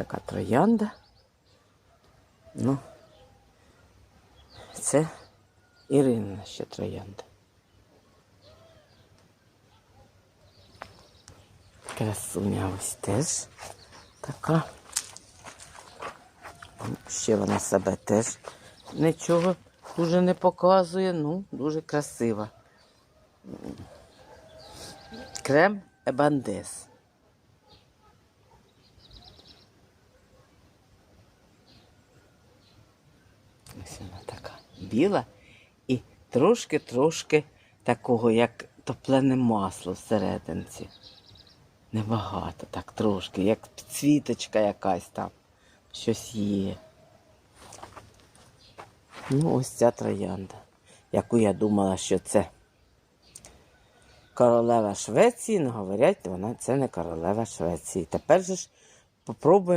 така троянда. Ну, це Ірина ще троянда. Красуня ось теж така. Ще вона себе теж нічого дуже не показує. Ну, дуже красива. Крем Ебандес. Ось вона така біла і трошки-трошки такого, як топлене масло всерединці. Небагато, так трошки, як цвіточка якась там. Щось є. Ну, ось ця троянда, яку я думала, що це королева Швеції, але говорять, вона це не королева Швеції. Тепер же ж попробуємо.